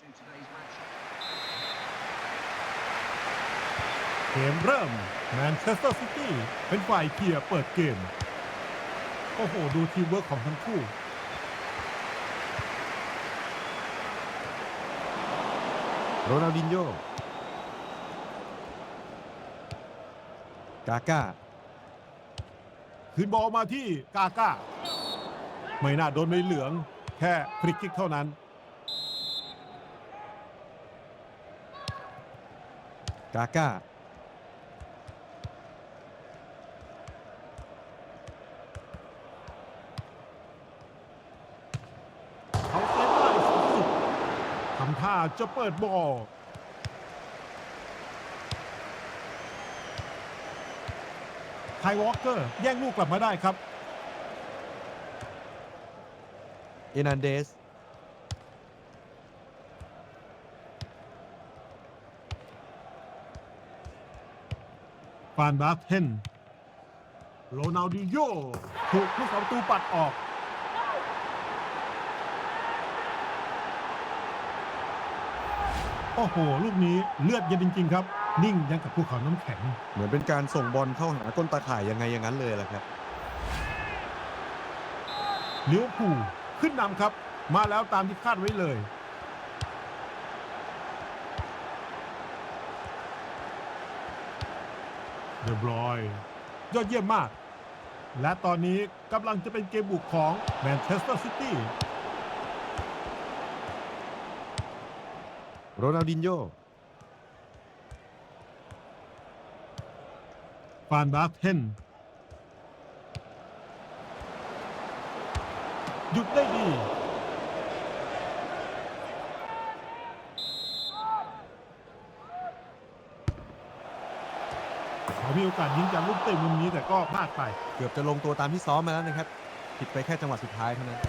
to today's match. เกมเริ่มแมนเชสเตอร์ซิตี้เป็นฝ่ายเคลียร์เปิดเกม โอ้โห ดูทีมเวิร์กของทั้งคู่ โรนัลดินโญ่กาก้าคืนบอลมาที่กาก้า ไม่น่าโดนใบเหลือง แค่ฟริกคิกเท่านั้น กาก้าเขาเซฟได้สุดๆทำท่าจะเปิดบอลไทยวอลเกอร์แย่งลูกกลับมาได้ครับเอนันเดสานบาร์เทนโรนัลดิโยถูกผู้สาประตูปัดออกโอ้โห ลูกนี้เลือดเย็นจริง ๆ ครับ นิ่งยังกับภูเขาน้ำแข็ง เหมือนเป็นการส่งบอลเข้าหาก้นตาข่ายยังไงอย่างนั้นเลยแหละครับเลี้ยวผูลขึ้นนำครับ มาแล้วตามที่คาดไว้เลย เดบรอย ยอดเยี่ยมมาก และตอนนี้กำลังจะเป็นเกมบุกของแมนเชสเตอร์ซิตี้โรนัลดินโญ่ฟานบาร์เทนหยุดได้ดี เขามีโอกาสยิงจากลูกเตะมุมนี้แต่ก็พลาดไป เกือบจะลงตัวตามที่ซ้อมมาแล้วนะครับ ผิดไปแค่จังหวะสุดท้ายเท่านั้น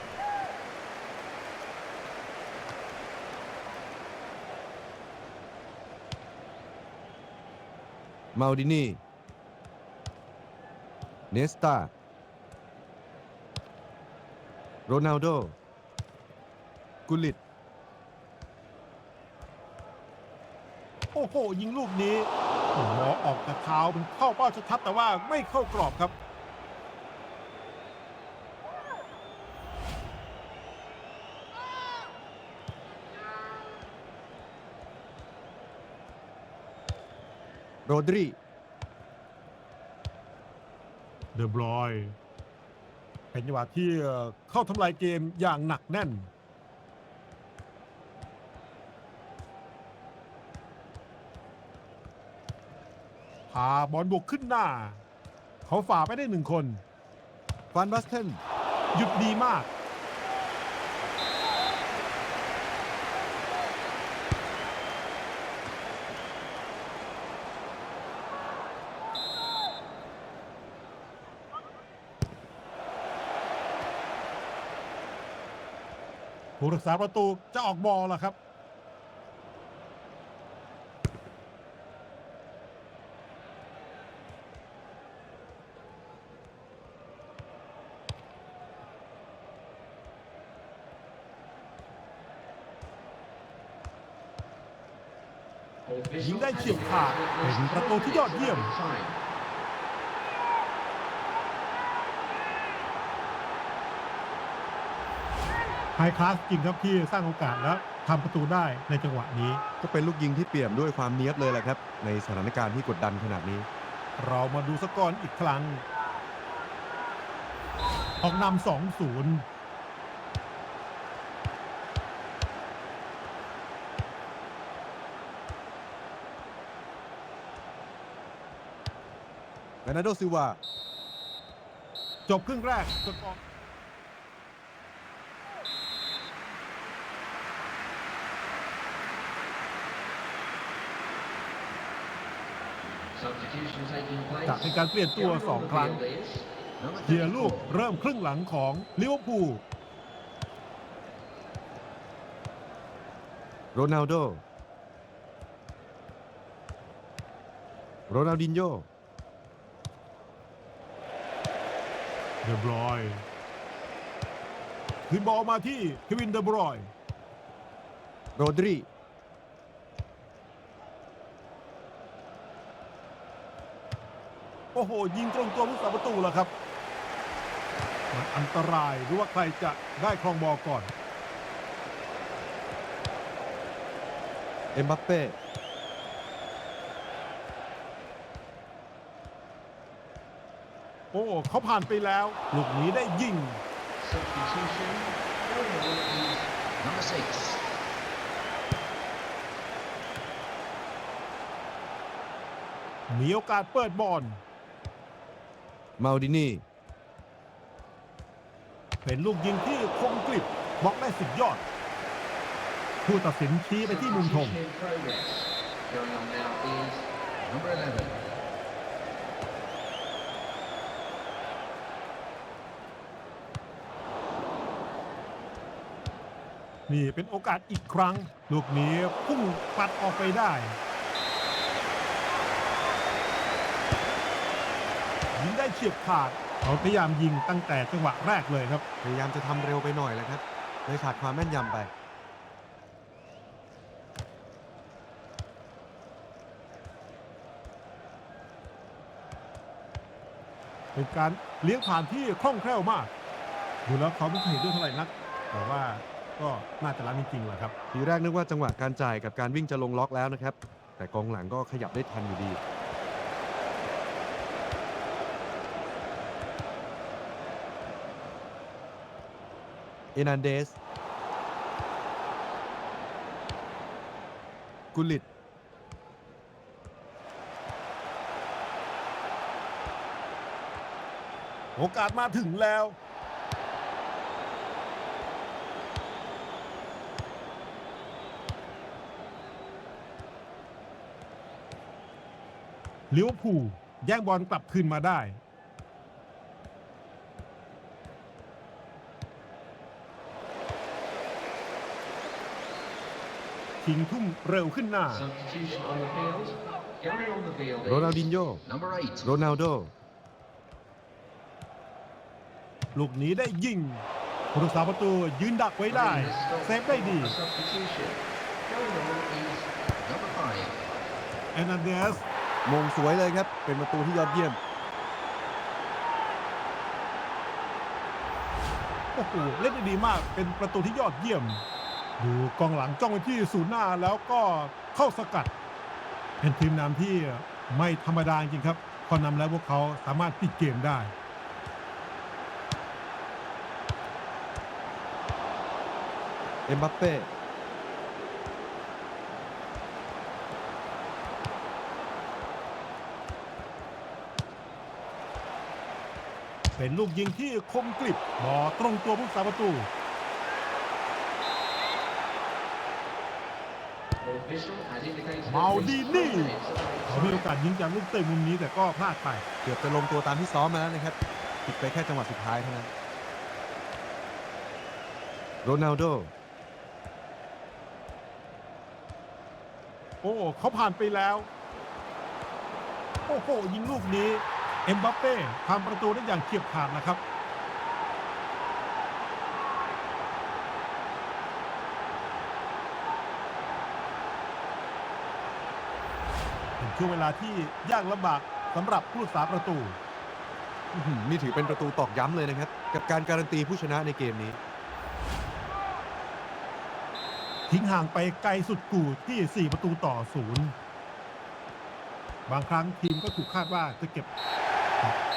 มาลดินีเนสตาโรนัลโด กุลิต โอ้โห ยิงลูกนี้ หมอออกจากเท้าเป็นเข้าเป้าชัดๆแต่ว่าไม่เข้ากรอบครับ โรดริเดอบรอย เป็นจังหวะที่เข้าทำลายเกมอย่างหนักแน่น พาบอลบุกขึ้นหน้า เขาฝ่าไปได้หนึ่งคนฟานบัสเทนหยุดดีมาก ผู้รักษาประตูจะออกบอลล่ะครับ ยิงได้เฉียบขาดเป็นประตูที่ยอดเยี่ยม ไฮคลาสจริงครับที่สร้างโอกาสแล้วทำประตูได้ในจังหวะนี้ ก็เป็นลูกยิงที่เปี่ยมด้วยความเนี้ยบเลยแหละครับ ในสถานการณ์ที่กดดันขนาดนี้ เรามาดูสกอร์อีกครั้ง ออกนำสองศูนย์ รนาโดซิวาจบครึ่งแรกสกอร์จากในการเปลี่ยนตัวสองครั้งเทียร์ลูกเริ่มครึ่งหลังของลิเวอร์พูลโรนัลโดโรนัลดินโญ เดอบรอยคืนบอลมาที่เควินเดอบรอยโรโรดริโอ้โห ยิงตรงตัวผู้สาประตูแล้วครับ มันอันตรายหรือว่าใครจะได้ครองบอลก่อน เอ็มบัปเป้ โอ้เขาผ่านไปแล้วลูกนี้ได้ยิง Substitution. Going on is number six. มีโอกาสเปิดบอลมาลดินีเป็นลูกยิงที่คมกริบบล็อกได้สุดยอด ผู้ตัดสินชี้ไปที่มุมธง นี่เป็นโอกาสอีกครั้ง ลูกนี้พุ่งปัดออกไปได้ ยิงได้เฉียบขาดเขาพยายามยิงตั้งแต่จังหวะแรกเลยครับ พยายามจะทำเร็วไปหน่อยแหละครับเลยขาดความแม่นยำไป เป็นการเลี้ยงผ่านที่คล่องแคล่วมาก ดูแล้วเขาไม่เคยเห็นด้วยเท่าไหร่นัก แต่ว่า ก็น่าจะรับจริงๆแหละครับ ทีแรกนึกว่าจังหวะการจ่ายกับการวิ่งจะลงล็อกแล้วนะครับ แต่กองหลังก็ขยับได้ทันอยู่ดี เอนันเดส กุลิต โอกาสมาถึงแล้ว ลิเวอร์พูลแย่งบอลกลับคืนมาได้ ทิ้งทุ่มเร็วขึ้นหน้า Substitution on the field. Going on the field โรนัลดิน is โญ number eight. โรนัลโด ลูกนี้ได้ยิงผู้รักษาประตูยืนดักไว้ได้ เซฟได้ดี A substitution. Going on is number five. แอนนาเดส มงสวยเลยครับ เป็นประตูที่ยอดเยี่ยมโอ้โหเล่นได้ดีมากเป็นประตูที่ยอดเยี่ยม ดูกองหลังจ้องไปที่ศูนย์หน้าแล้วก็เข้าสกัด เป็นทีมนำที่ไม่ธรรมดาจริงครับ พอนำแล้วพวกเขาสามารถปิดเกมได้เอ็มบัปเป้ เป็นลูกยิงที่คมกริบบอลตรงตัวผู้รักษาประตู The official has indicated at Maldini. least 20 minutes of เขามีโอกาสยิงจากลูกเตะมุมนี้แต่ก็พลาดไป เกือบจะลงตัวตามที่ซ้อมมาแล้วนะครับผิดไปแค่จังหวะสุดท้ายเท่านั้น โรนัลโด โอ้เขาผ่านไปแล้ว โอ้โหยิงลูกนี้ เอ็มบัปเป้ทำประตูได้อย่างเฉียบขาดนะครับ เป็นช่วงเวลาที่ยากลำบากสำหรับผู้รักษาประตู อื้อหือนี่ถือเป็นประตูตอกย้ำเลยนะครับ กับการการันตีผู้ชนะในเกมนี้ ทิ้งห่างไปไกลสุดกูที่ 4 ประตูต่อศูนย์บางครั้งทีมก็ถูกคาดว่าจะเก็บ Bye.